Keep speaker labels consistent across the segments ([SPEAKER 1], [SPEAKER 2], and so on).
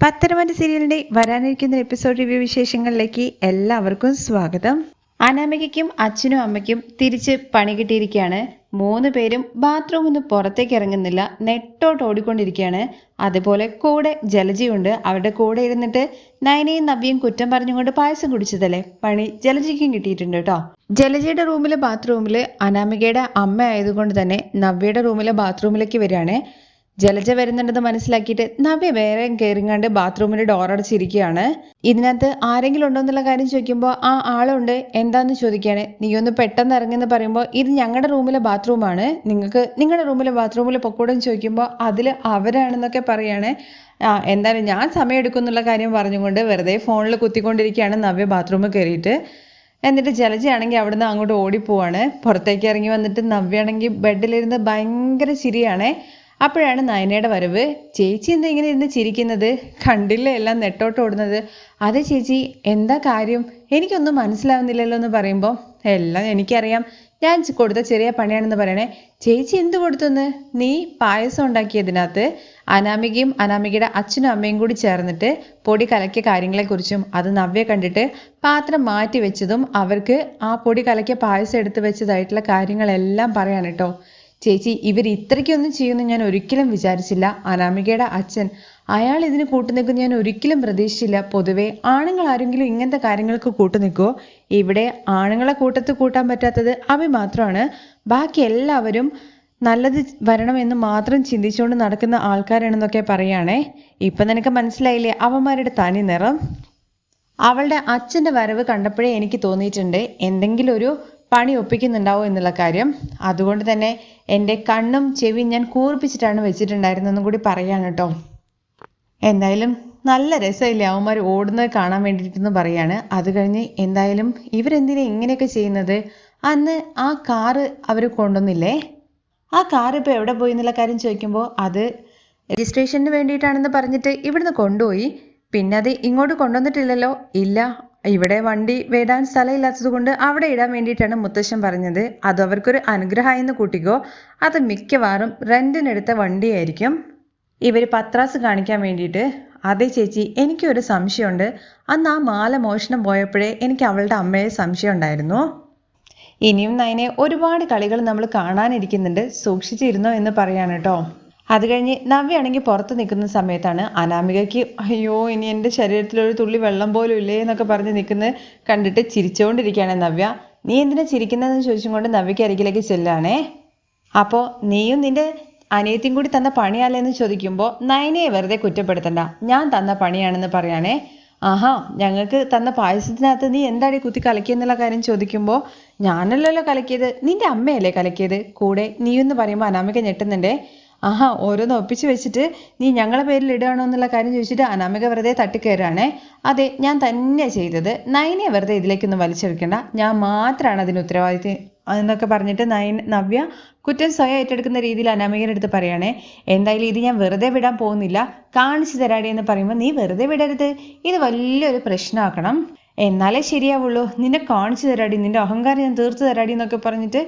[SPEAKER 1] പത്തരമാറ്റ സീരിയലിന്റെ വരാനിരിക്കുന്ന episode review വിശേഷങ്ങളിലേക്ക് എല്ലാവർക്കും സ്വാഗതം. അനാമികയ്ക്കും അച്ഛനും അമ്മയ്ക്കും തിരിച്ച് പണി കിട്ടിയിരിക്കുകയാണ്. മൂന്ന് പേരും ബാത്റൂമിൽ നിന്ന് പുറത്തേക്ക് ഇറങ്ങുന്നില്ല. നെട്ടോട്ട് ഓടിക്കൊണ്ടിരിക്കുകയാണ്. അതുപോലെ കൂടെ ജലജിയുണ്ട് അവരുടെ കൂടെ ഇരുന്നിട്ട് നയനയും നവ്യയും കുറ്റം പറഞ്ഞുകൊണ്ട് പായസം കുടിച്ചതല്ലേ? പണി ജലജിക്കും കിട്ടിയിട്ടുണ്ട് കേട്ടോ. ജലജിയുടെ റൂമിലെ ബാത്റൂമിൽ അനാമികയുടെ അമ്മ ആയതുകൊണ്ട് തന്നെ നവ്യയുടെ റൂമിലെ ബാത്റൂമിലേക്ക് വരികയാണ്. ജലജ വരുന്നുണ്ടെന്ന് മനസ്സിലാക്കിയിട്ട് നവ്യ വേറെ കയറിങ്ങാണ്ട് ബാത്റൂമിന്റെ ഡോർ അടച്ചിരിക്കുകയാണ്. ഇതിനകത്ത് ആരെങ്കിലും ഉണ്ടോ എന്നുള്ള കാര്യം ചോദിക്കുമ്പോൾ ആ ആളുണ്ട്. എന്താന്ന് ചോദിക്കുകയാണ് നീ ഒന്ന് പെട്ടെന്ന് ഇറങ്ങിയെന്ന് പറയുമ്പോൾ ഇത് ഞങ്ങളുടെ റൂമിലെ ബാത്റൂമാണ്. നിങ്ങൾക്ക് നിങ്ങളുടെ റൂമിലെ ബാത്റൂമിൽ പൊക്കൂടെന്ന് ചോദിക്കുമ്പോൾ അതിൽ അവരാണെന്നൊക്കെ പറയാണ്. ആ എന്തായാലും ഞാൻ സമയം എടുക്കും എന്നുള്ള കാര്യം പറഞ്ഞുകൊണ്ട് വെറുതെ ഫോണിൽ കുത്തിക്കൊണ്ടിരിക്കുകയാണ് നവ്യ ബാത്റൂമിൽ കയറിയിട്ട് എന്നിട്ട് ജലജയാണെങ്കിൽ അവിടുന്ന് അങ്ങോട്ട് ഓടിപ്പോവാണ്. പുറത്തേക്ക് ഇറങ്ങി വന്നിട്ട് നവ്യാണെങ്കിൽ ബെഡിലിരുന്ന് ഭയങ്കര ചിരിയാണേ. അപ്പോഴാണ് നയനയുടെ വരവ്. ചേച്ചി എന്താ ഇങ്ങനെ ഇരുന്ന് ചിരിക്കുന്നത്? കണ്ടില്ല എല്ലാം നെട്ടോട്ട് ഓടുന്നത്? അതെ ചേച്ചി എന്താ കാര്യം? എനിക്കൊന്നും മനസ്സിലാവുന്നില്ലല്ലോ എന്ന് പറയുമ്പോൾ എല്ലാം എനിക്കറിയാം. ഞാൻ കൊടുത്ത ചെറിയ പണിയാണെന്ന് പറയണേ. ചേച്ചി എന്ത് കൊടുത്തെന്ന്? നീ പായസം ഉണ്ടാക്കിയതിനകത്ത് അനാമികയും അനാമികയുടെ അച്ഛനും അമ്മയും കൂടി ചേർന്നിട്ട് പൊടി കലക്കിയ കാര്യങ്ങളെക്കുറിച്ചും അത് നവ്യ കണ്ടിട്ട് പാത്രം മാറ്റി വെച്ചതും അവർക്ക് ആ പൊടി കലക്കിയ പായസം എടുത്ത് വെച്ചതായിട്ടുള്ള കാര്യങ്ങളെല്ലാം പറയാൻ കേട്ടോ. ചേച്ചി ഇവർ ഇത്രയ്ക്കൊന്നും ചെയ്യുമെന്ന് ഞാൻ ഒരിക്കലും വിചാരിച്ചില്ല. അനാമികയുടെ അച്ഛൻ അയാൾ ഇതിന് കൂട്ടുനിൽക്കും ഞാൻ ഒരിക്കലും പ്രതീക്ഷിച്ചില്ല. പൊതുവെ ആണുങ്ങൾ ആരെങ്കിലും ഇങ്ങനത്തെ കാര്യങ്ങൾക്ക് കൂട്ടുനിൽക്കുമോ ഇവിടെ ആണുങ്ങളെ കൂട്ടത്ത് കൂട്ടാൻ പറ്റാത്തത് അവ മാത്രമാണ്. ബാക്കി എല്ലാവരും നല്ലത് വരണമെന്ന് മാത്രം ചിന്തിച്ചുകൊണ്ട് നടക്കുന്ന ആൾക്കാരാണെന്നൊക്കെ പറയുകയാണേ. ഇപ്പം നിനക്ക് മനസ്സിലായില്ലേ അവന്മാരുടെ തനി നിറം? അവളുടെ അച്ഛന്റെ വരവ് കണ്ടപ്പോഴേ എനിക്ക് തോന്നിയിട്ടുണ്ട്. എന്തെങ്കിലും ഒരു പണി ഒപ്പിക്കുന്നുണ്ടാവും എന്നുള്ള കാര്യം. അതുകൊണ്ട് തന്നെ എന്റെ കണ്ണും ചെവി ഞാൻ കൂർപ്പിച്ചിട്ടാണ് വെച്ചിട്ടുണ്ടായിരുന്നതെന്നും കൂടി പറയാണ് കേട്ടോ. എന്തായാലും നല്ല രസമില്ലേ അവന്മാർ ഓടുന്നത് കാണാൻ വേണ്ടിയിട്ടെന്ന് പറയാണ്. അത് കഴിഞ്ഞ് എന്തായാലും ഇവരെന്തിനാ ഇങ്ങനെയൊക്കെ ചെയ്യുന്നത്? അന്ന് ആ കാറ് അവർ കൊണ്ടുവന്നില്ലേ? ആ കാർ ഇപ്പോൾ എവിടെ പോയി എന്നുള്ള കാര്യം ചോദിക്കുമ്പോൾ അത് രജിസ്ട്രേഷന് വേണ്ടിയിട്ടാണെന്ന് പറഞ്ഞിട്ട് ഇവിടുന്ന് കൊണ്ടുപോയി. പിന്നെ അത് ഇങ്ങോട്ട് കൊണ്ടുവന്നിട്ടില്ലല്ലോ? ഇല്ല. ഇവിടെ വണ്ടി വേടാൻ സ്ഥലമില്ലാത്തത് കൊണ്ട് അവിടെ ഇടാൻ വേണ്ടിയിട്ടാണ് മുത്തശ്ശൻ പറഞ്ഞത്. അത് അവർക്കൊരു അനുഗ്രഹമായെന്ന് കൂട്ടിക്കോ. അത് മിക്കവാറും റെന്റിനെടുത്ത വണ്ടിയായിരിക്കും. ഇവർ പത്രാസ് കാണിക്കാൻ വേണ്ടിയിട്ട് അതെ ചേച്ചി എനിക്കൊരു സംശയമുണ്ട്. അന്ന് ആ മാല മോഷണം പോയപ്പോഴേ എനിക്ക് അവളുടെ അമ്മയെ സംശയം ഉണ്ടായിരുന്നു ഇനിയും നയനെ ഒരുപാട് കളികൾ നമ്മൾ കാണാനിരിക്കുന്നുണ്ട്. സൂക്ഷിച്ചിരുന്നോ എന്ന് പറയാണ് കേട്ടോ അത് കഴിഞ്ഞ് നവ്യാണെങ്കിൽ പുറത്ത് നിൽക്കുന്ന സമയത്താണ് അനാമികയ്ക്ക് അയ്യോ ഇനി എന്റെ ശരീരത്തിൽ ഒരു തുള്ളി വെള്ളം പോലും ഇല്ലേ? എന്നൊക്കെ പറഞ്ഞ് നിൽക്കുന്നത് കണ്ടിട്ട് ചിരിച്ചുകൊണ്ടിരിക്കുകയാണ് നവ്യ. നീ എന്തിനാ ചിരിക്കുന്നതെന്ന് ചോദിച്ചും കൊണ്ട് നവ്യയ്ക്ക് അരികിലേക്ക് ചെല്ലാണേ അപ്പോൾ നീയും നിന്റെ അനിയത്തിയും കൂടി തന്ന പണിയല്ലേ എന്ന് ചോദിക്കുമ്പോൾ നയനയെ വെറുതെ കുറ്റപ്പെടുത്തണ്ട. ഞാൻ തന്ന പണിയാണെന്ന് പറയാണേ. ആഹാ ഞങ്ങൾക്ക് തന്ന പായസത്തിനകത്ത് നീ എന്താടി കുത്തി കലക്കിയെന്നുള്ള കാര്യം ചോദിക്കുമ്പോൾ ഞാനല്ലല്ലോ കലക്കിയത്. നിന്റെ അമ്മയല്ലേ കലക്കിയത്. കൂടെ നീയെന്ന് പറയുമ്പോൾ അനാമിക ഞെട്ടുന്നുണ്ടേ. ആഹാ ഓരോന്ന് ഒപ്പിച്ച് വെച്ചിട്ട് നീ ഞങ്ങളെ പേരിൽ ഇടുകയാണോ എന്നുള്ള കാര്യം ചോദിച്ചിട്ട് അനാമിക വെറുതെ തട്ടിക്കയറാണേ അതെ ഞാൻ തന്നെ ചെയ്തത്. നയനെ വെറുതെ ഇതിലേക്കൊന്നും വലിച്ചെടുക്കണ്ട. ഞാൻ മാത്രമാണ് അതിന് ഉത്തരവാദിത്വം എന്നൊക്കെ പറഞ്ഞിട്ട് നയൻ നവ്യ കുറ്റം സ്വയം ഏറ്റെടുക്കുന്ന രീതിയിൽ അനാമികയുടെ അടുത്ത് പറയണേ. എന്തായാലും ഇത് ഞാൻ വെറുതെ വിടാൻ പോകുന്നില്ല. കാണിച്ചു തരാടി എന്ന് പറയുമ്പോൾ നീ വെറുതെ വിടരുത്. ഇത് വലിയൊരു പ്രശ്നമാക്കണം. എന്നാലേ ശരിയാവുള്ളൂ. നിന്നെ കാണിച്ചു തരാടി നിന്റെ അഹങ്കാരം ഞാൻ തീർത്തു തരാടി എന്നൊക്കെ പറഞ്ഞിട്ട്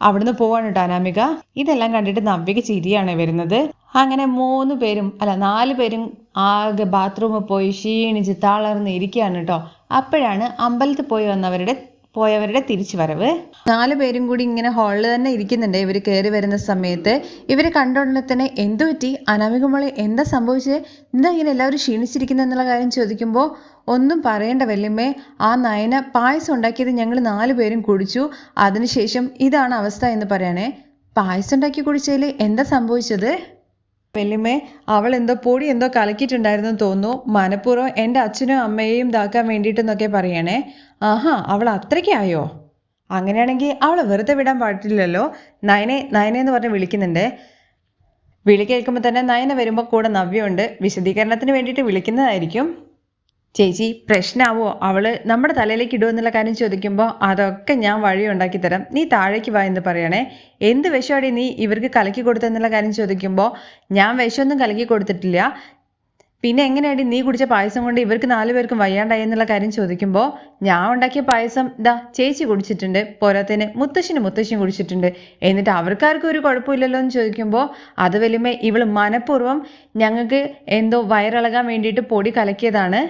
[SPEAKER 1] അവിടുന്ന് പോവാണ് കേട്ടോ അനാമിക. ഇതെല്ലാം കണ്ടിട്ട് നവ്യക്ക് ചിരിയാണ് വരുന്നത്. അങ്ങനെ മൂന്ന് പേരും അല്ല നാല് പേരും ആകെ ബാത്റൂമിൽ പോയി ക്ഷീണിച്ച് തളർന്ന് ഇരിക്കുകയാണ് കേട്ടോ അപ്പോഴാണ് അമ്പലത്തിൽ പോയി വന്നവരുടെ പോയവരുടെ തിരിച്ചു വരവ് നാല് പേരും കൂടി ഇങ്ങനെ ഹാളിൽ തന്നെ ഇരിക്കുന്നുണ്ട്. ഇവർ കയറി വരുന്ന സമയത്ത്. ഇവർ കണ്ടോടനെ തന്നെ എന്തു പറ്റി? അനാമികമോളെ എന്താ സംഭവിച്ചത് എന്താ ഇങ്ങനെ എല്ലാവരും ക്ഷീണിച്ചിരിക്കുന്നത് എന്നുള്ള കാര്യം ചോദിക്കുമ്പോൾ ഒന്നും പറയേണ്ട വല്യമ്മേ. ആ നയന പായസം ഉണ്ടാക്കിയത് ഞങ്ങൾ നാല് പേരും കുടിച്ചു. അതിനുശേഷം ഇതാണ് അവസ്ഥ എന്ന് പറയണേ. പായസം ഉണ്ടാക്കി കുടിച്ചതിൽ എന്താ സംഭവിച്ചത്? വല്യമ്മേ അവൾ എന്തോ പൊടി എന്തോ കലക്കിയിട്ടുണ്ടായിരുന്നു തോന്നുന്നു. മനഃപൂർവം എന്റെ അച്ഛനും അമ്മയെയും ഇതാക്കാൻ വേണ്ടിയിട്ടെന്നൊക്കെ പറയണേ. ആഹാ അവൾ അത്രയ്ക്കായോ അങ്ങനെയാണെങ്കിൽ അവൾ വെറുതെ വിടാൻ പാടില്ലല്ലോ. നയനെ നയനെ എന്ന് പറഞ്ഞ് വിളിക്കുന്നുണ്ട്. വിളി കേൾക്കുമ്പോൾ തന്നെ നയന വരുമ്പോൾ കൂടെ നവ്യമുണ്ട് വിശദീകരണത്തിന് വേണ്ടിയിട്ട് വിളിക്കുന്നതായിരിക്കും. ചേച്ചി പ്രശ്നാവോ? അവൾ നമ്മുടെ തലയിലേക്ക് ഇടുമെന്നുള്ള കാര്യം ചോദിക്കുമ്പോൾ അതൊക്കെ ഞാൻ വഴി ഉണ്ടാക്കി തരാം. നീ താഴേക്ക് വാ എന്ന് പറയണേ. എന്ത് വിഷമാടി നീ ഇവർക്ക് കലക്കി കൊടുത്തെന്നുള്ള കാര്യം ചോദിക്കുമ്പോൾ ഞാൻ വിഷമൊന്നും കലക്കി കൊടുത്തിട്ടില്ല. പിന്നെ എങ്ങനെയാടി നീ കുടിച്ച പായസം കൊണ്ട് ഇവർക്ക് നാലു പേർക്കും വയ്യാണ്ടായി എന്നുള്ള കാര്യം ചോദിക്കുമ്പോൾ ഞാൻ ഉണ്ടാക്കിയ പായസം ദാ ചേച്ചി കുടിച്ചിട്ടുണ്ട് പോരാത്തതിന് മുത്തശ്ശിന് മുത്തശ്ശിയും കുടിച്ചിട്ടുണ്ട്. എന്നിട്ട് അവർക്കാർക്കും ഒരു കുഴപ്പമില്ലല്ലോ എന്ന് ചോദിക്കുമ്പോൾ അത് വലിയ ഇവൾ മനഃപൂർവം ഞങ്ങൾക്ക് എന്തോ വയറിളകാൻ വേണ്ടിയിട്ട് പൊടി കലക്കിയതാണ്.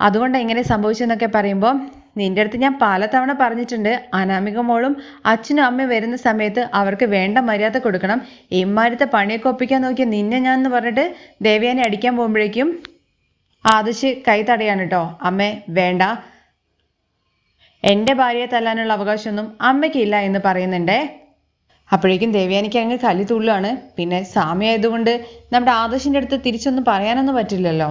[SPEAKER 1] അതുകൊണ്ട് എങ്ങനെ സംഭവിച്ചെന്നൊക്കെ പറയുമ്പോൾ നിന്റെ അടുത്ത് ഞാൻ പലതവണ പറഞ്ഞിട്ടുണ്ട്. അനാമിക മോളും അച്ഛനും അമ്മയും വരുന്ന സമയത്ത് അവർക്ക് വേണ്ട മര്യാദ കൊടുക്കണം. ഇമ്മാരത്തെ പണിയൊക്കെ ഒപ്പിക്കാൻ നോക്കിയ നിന്നെ ഞാൻ എന്ന് പറഞ്ഞിട്ട് ദേവയാനെ അടിക്കാൻ പോകുമ്പോഴേക്കും ആദർശ് കൈ തടയാണ് കേട്ടോ. അമ്മേ വേണ്ട. എന്റെ ഭാര്യയെ തല്ലാനുള്ള അവകാശമൊന്നും അമ്മയ്ക്കില്ല എന്ന് പറയുന്നുണ്ടേ. അപ്പോഴേക്കും ദേവയാനിക്ക് അങ്ങ് കല്ലി തുള്ളുകയാണ് പിന്നെ സാമി ആയതുകൊണ്ട് നമ്മുടെ ആദർശിന്റെ അടുത്ത് തിരിച്ചൊന്നും പറയാനൊന്നും പറ്റില്ലല്ലോ.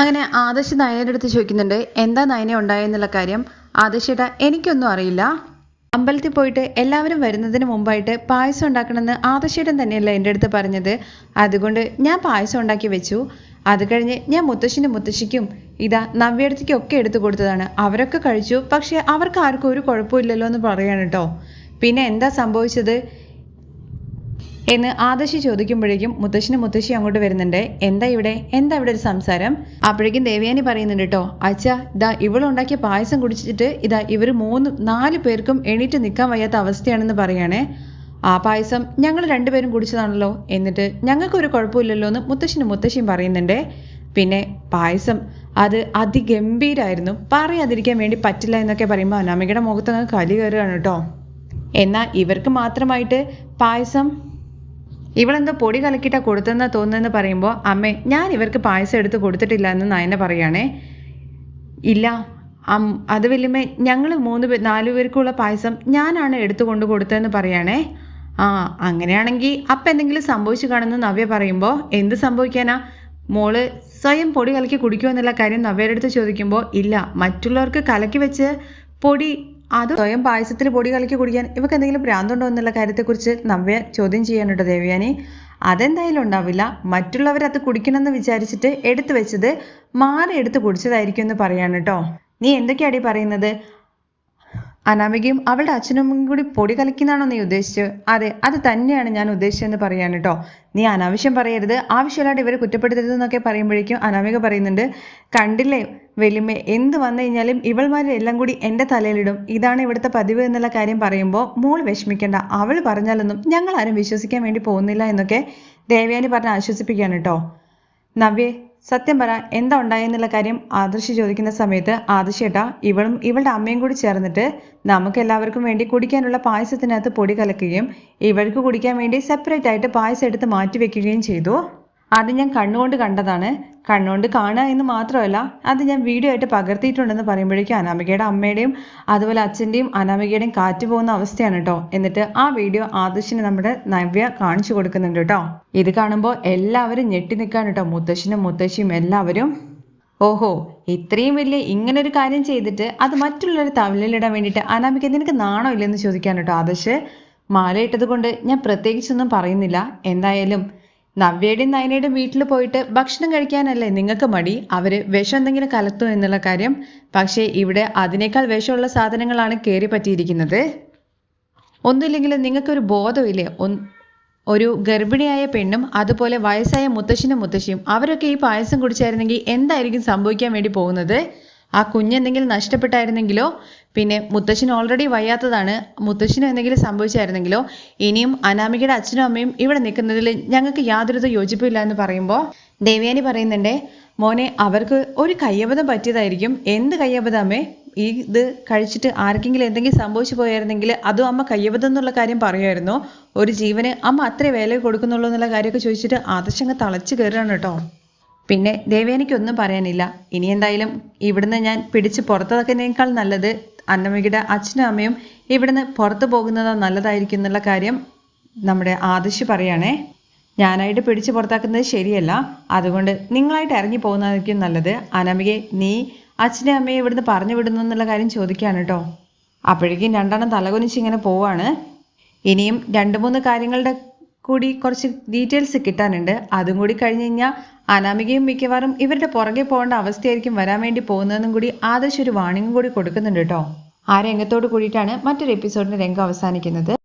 [SPEAKER 1] അങ്ങനെ ആദർശ് നയനയുടെ അടുത്ത് ചോദിക്കുന്നുണ്ട് എന്താ നയന ഉണ്ടായെന്നുള്ള കാര്യം? ആദർശേട്ടാ എനിക്കൊന്നും അറിയില്ല. അമ്പലത്തിൽ പോയിട്ട് എല്ലാവരും വരുന്നതിന് മുമ്പായിട്ട് പായസം ഉണ്ടാക്കണമെന്ന് ആദർശേട്ടൻ തന്നെയല്ല എന്റെ അടുത്ത് പറഞ്ഞത്. അതുകൊണ്ട് ഞാൻ പായസം ഉണ്ടാക്കി വെച്ചു. അത് കഴിഞ്ഞ് ഞാൻ മുത്തശ്ശിനും മുത്തശ്ശിക്കും ഇതാ നവ്യടത്തേക്കും ഒക്കെ എടുത്തു കൊടുത്തതാണ്. അവരൊക്കെ കഴിച്ചു. പക്ഷേ അവർക്ക് ആർക്കും ഒരു കുഴപ്പമില്ലല്ലോ എന്ന് പറയാണ് കേട്ടോ. പിന്നെ എന്താ സംഭവിച്ചത്? എന്ന് ആദശി ചോദിക്കുമ്പോഴേക്കും മുത്തശ്ശനും മുത്തശ്ശി അങ്ങോട്ട് വരുന്നുണ്ട്. എന്താ ഇവിടെ? എന്താ ഇവിടെ ഒരു സംസാരം? അപ്പോഴേക്കും ദേവയാനി പറയുന്നുണ്ട് കേട്ടോ അച്ഛ ഇതാ ഇവളുണ്ടാക്കിയ പായസം കുടിച്ചിട്ട് ഇതാ ഇവർ മൂന്ന് നാല് പേർക്കും എണീറ്റ് നിൽക്കാൻ വയ്യാത്ത അവസ്ഥയാണെന്ന് പറയണേ. ആ പായസം ഞങ്ങൾ രണ്ടുപേരും കുടിച്ചതാണല്ലോ. എന്നിട്ട് ഞങ്ങൾക്കൊരു കുഴപ്പമില്ലല്ലോ എന്ന് മുത്തശ്ശനും മുത്തശ്ശിയും പറയുന്നുണ്ട്. പിന്നെ പായസം അത് അതിഗംഭീരായിരുന്നു. പറയാതിരിക്കാൻ വേണ്ടി പറ്റില്ല എന്നൊക്കെ പറയുമ്പോൾ അനാമികയുടെ മുഖത്ത് അങ്ങ് കലി കയറുകയാണ് കേട്ടോ. എന്നാൽ ഇവർക്ക് മാത്രമായിട്ട് പായസം ഇവളെന്തോ പൊടി കലക്കിട്ട കൊടുത്തെന്ന് തോന്നുന്നെന്ന് പറയുമ്പോൾ അമ്മേ ഞാൻ ഇവർക്ക് പായസം എടുത്ത് കൊടുത്തിട്ടില്ല എന്ന് നയന പറയുകയാണേ. ഇല്ല അത് വല്യമ്മേ ഞങ്ങൾ മൂന്ന് നാലു പേർക്കുള്ള പായസം ഞാനാണ് എടുത്തു കൊണ്ട് കൊടുത്തതെന്ന് പറയുകയാണേ. ആ അങ്ങനെയാണെങ്കിൽ അപ്പം എന്തെങ്കിലും സംഭവിച്ചു കാണുമെന്ന് നവ്യ പറയുമ്പോൾ എന്ത് സംഭവിക്കാനാ? മോൾ സ്വയം പൊടി കലക്കി കുടിക്കുമോ എന്നുള്ള കാര്യം നവ്യയുടെ അടുത്ത് ചോദിക്കുമ്പോൾ ഇല്ല മറ്റുള്ളവർക്ക് കലക്കി വെച്ച് പൊടി അത് സ്വയം പായസത്തിൽ പൊടി കലക്കി കുടിക്കാൻ ഇവക്ക് എന്തെങ്കിലും ഭ്രാന്തുണ്ടോ എന്നുള്ള കാര്യത്തെക്കുറിച്ച് നവ്യ ചോദ്യം ചെയ്യാനുണ്ട് ദേവയാനി. അതെന്തായാലും ഉണ്ടാവില്ല. മറ്റുള്ളവർ അത് കുടിക്കണമെന്ന് വിചാരിച്ചിട്ട് എടുത്തു വെച്ചത് മാറി എടുത്ത് കുടിച്ചതായിരിക്കും എന്ന് പറയാണ് കേട്ടോ നീ എന്തൊക്കെയാടി പറയുന്നത്? അനാമികയും അവളുടെ അച്ഛനും കൂടി പൊടി കലക്കുന്നതാണോ നീ ഉദ്ദേശിച്ചത്? അതെ അത് തന്നെയാണ് ഞാൻ ഉദ്ദേശിച്ചതെന്ന് പറയാൻ കേട്ടോ. നീ അനാവശ്യം പറയരുത്. ആവശ്യമില്ലാണ്ട് ഇവരെ കുറ്റപ്പെടുത്തരുത് എന്നൊക്കെ പറയുമ്പോഴേക്കും അനാമിക പറയുന്നുണ്ട് കണ്ടില്ലേ വലിമ എന്ത് വന്നു കഴിഞ്ഞാലും ഇവൾമാരെല്ലാം കൂടി എന്റെ തലയിലിടും. ഇതാണ് ഇവിടുത്തെ പതിവ് എന്നുള്ള കാര്യം പറയുമ്പോൾ മോൾ വിഷമിക്കേണ്ട. അവൾ പറഞ്ഞാലൊന്നും ഞങ്ങൾ ആരും വിശ്വസിക്കാൻ വേണ്ടി പോകുന്നില്ല എന്നൊക്കെ ദേവയാനി പറഞ്ഞ് ആശ്വസിപ്പിക്കുകയാണ് കേട്ടോ. നവ്യേ സത്യം പറ എന്താ ഉണ്ടായെന്നുള്ള കാര്യം ആദർശ് ചോദിക്കുന്ന സമയത്ത് ആദർശേട്ടാ ഇവളും ഇവളുടെ അമ്മയും കൂടി ചേർന്നിട്ട് നമുക്ക് എല്ലാവർക്കും വേണ്ടി കുടിക്കാനുള്ള പായസത്തിനകത്ത് പൊടി കലക്കുകയും ഇവൾക്ക് കുടിക്കാൻ വേണ്ടി സെപ്പറേറ്റ് ആയിട്ട് പായസം എടുത്ത് മാറ്റി വെക്കുകയും ചെയ്തു. അത് ഞാൻ കണ്ണുകൊണ്ട് കണ്ടതാണ്. കണ്ണുകൊണ്ട് കാണുക എന്ന് മാത്രമല്ല അത് ഞാൻ വീഡിയോ ആയിട്ട് പകർത്തിയിട്ടുണ്ടെന്ന് പറയുമ്പോഴേക്കും അനാമികയുടെ അമ്മയുടെയും അതുപോലെ അച്ഛന്റെയും അനാമികയുടെയും കാറ്റ് പോകുന്ന അവസ്ഥയാണ് കേട്ടോ എന്നിട്ട് ആ വീഡിയോ ആദർശിന് നമ്മുടെ നവ്യ കാണിച്ചു കൊടുക്കുന്നുണ്ട് കേട്ടോ ഇത് കാണുമ്പോൾ എല്ലാവരും ഞെട്ടി നിൽക്കാൻ കേട്ടോ മുത്തശ്ശനും മുത്തശ്ശിയും എല്ലാവരും. ഓഹോ ഇത്രയും വലിയ ഇങ്ങനെ ഒരു കാര്യം ചെയ്തിട്ട് അത് മറ്റുള്ളവരെ തമിഴിലിടാൻ വേണ്ടിയിട്ട് അനാമിക നിനക്ക് നാണോ ഇല്ലെന്ന് ചോദിക്കാൻ കേട്ടോ ആദർശ്. മാലയിട്ടത് കൊണ്ട് ഞാൻ പ്രത്യേകിച്ചൊന്നും പറയുന്നില്ല. എന്തായാലും നവ്യയുടെയും നയനയുടെയും വീട്ടിൽ പോയിട്ട് ഭക്ഷണം കഴിക്കാനല്ലേ നിങ്ങൾക്ക് മടി? അവർ വിഷം എന്തെങ്കിലും കലർത്തും എന്നുള്ള കാര്യം? പക്ഷേ ഇവിടെ അതിനേക്കാൾ വിഷമുള്ള സാധനങ്ങളാണ് കയറി പറ്റിയിരിക്കുന്നത്. ഒന്നുമില്ലെങ്കിലും നിങ്ങൾക്കൊരു ബോധമില്ലേ ഒരു ഗർഭിണിയായ പെണ്ണും അതുപോലെ വയസ്സായ മുത്തശ്ശനും മുത്തശ്ശിയും അവരൊക്കെ ഈ പായസം കുടിച്ചായിരുന്നെങ്കിൽ എന്തായിരിക്കും സംഭവിക്കാൻ വേണ്ടി പോകുന്നത്? ആ കുഞ്ഞെന്തെങ്കിലും നഷ്ടപ്പെട്ടായിരുന്നെങ്കിലോ? പിന്നെ മുത്തശ്ശൻ ഓൾറെഡി വയ്യാത്തതാണ്. മുത്തശ്ശനും എന്തെങ്കിലും സംഭവിച്ചായിരുന്നെങ്കിലോ ഇനിയും അനാമികയുടെ അച്ഛനും അമ്മയും ഇവിടെ നിൽക്കുന്നതിൽ ഞങ്ങൾക്ക് യാതൊരു യോജിപ്പില്ല എന്ന് പറയുമ്പോൾ ദേവയാനി പറയുന്നുണ്ട് മോനെ അവർക്ക് ഒരു കയ്യബദ്ധം പറ്റിയതായിരിക്കും. എന്ത് കയ്യബദ്ധം അമ്മേ? ഈ ഇത് കഴിച്ചിട്ട് ആർക്കെങ്കിലും എന്തെങ്കിലും സംഭവിച്ചു പോയായിരുന്നെങ്കിൽ അതും അമ്മ കയ്യബദ്ധം എന്നുള്ള കാര്യം പറയുമായിരുന്നു. ഒരു ജീവന് അമ്മ അത്രേ വില കൊടുക്കുന്നുള്ളൂ എന്നുള്ള കാര്യമൊക്കെ ചോദിച്ചിട്ട് ആദർശങ്ങ് തളച്ചു കയറുകയാണ് കേട്ടോ. പിന്നെ ദേവേനിക്കൊന്നും പറയാനില്ല. ഇനി എന്തായാലും ഇവിടുന്ന് ഞാൻ പിടിച്ച് പുറത്താക്കുന്നതിനേക്കാൾ നല്ലത് അന്നമ്മയുടെ അച്ഛനും അമ്മയും ഇവിടുന്ന് പുറത്തു പോകുന്നത് നല്ലതായിരിക്കും എന്നുള്ള കാര്യം നമ്മുടെ ആദർശ് പറയുകയാണേ ഞാനായിട്ട് പിടിച്ചു പുറത്താക്കുന്നത് ശരിയല്ല. അതുകൊണ്ട് നിങ്ങളായിട്ട് ഇറങ്ങി പോകുന്നതായിരിക്കും നല്ലത്. അനമികെ നീ അച്ഛനെ അമ്മയെ ഇവിടുന്ന് പറഞ്ഞു വിടുന്നു എന്നുള്ള കാര്യം ചോദിക്കുകയാണ് കേട്ടോ. അപ്പോഴേക്കും രണ്ടെണ്ണം തലകുനിച്ച് ഇങ്ങനെ പോവാണ്. ഇനിയും രണ്ട് മൂന്ന് കാര്യങ്ങളുടെ കൂടി കുറച്ച് ഡീറ്റെയിൽസ് കിട്ടാനുണ്ട്. അതും കൂടി കഴിഞ്ഞ് കഴിഞ്ഞാൽ അനാമികയും മിക്കവാറും ഇവരുടെ പുറകെ പോകേണ്ട അവസ്ഥയായിരിക്കും വരാൻ വേണ്ടി പോകുന്നതെന്നും കൂടി ആദർശ് ഒരു വാണിംഗും കൂടി കൊടുക്കുന്നുണ്ട് കേട്ടോ. ആ രംഗത്തോട് കൂടിയിട്ടാണ് മറ്റൊരു എപ്പിസോഡിന്റെ രംഗം അവസാനിക്കുന്നത്.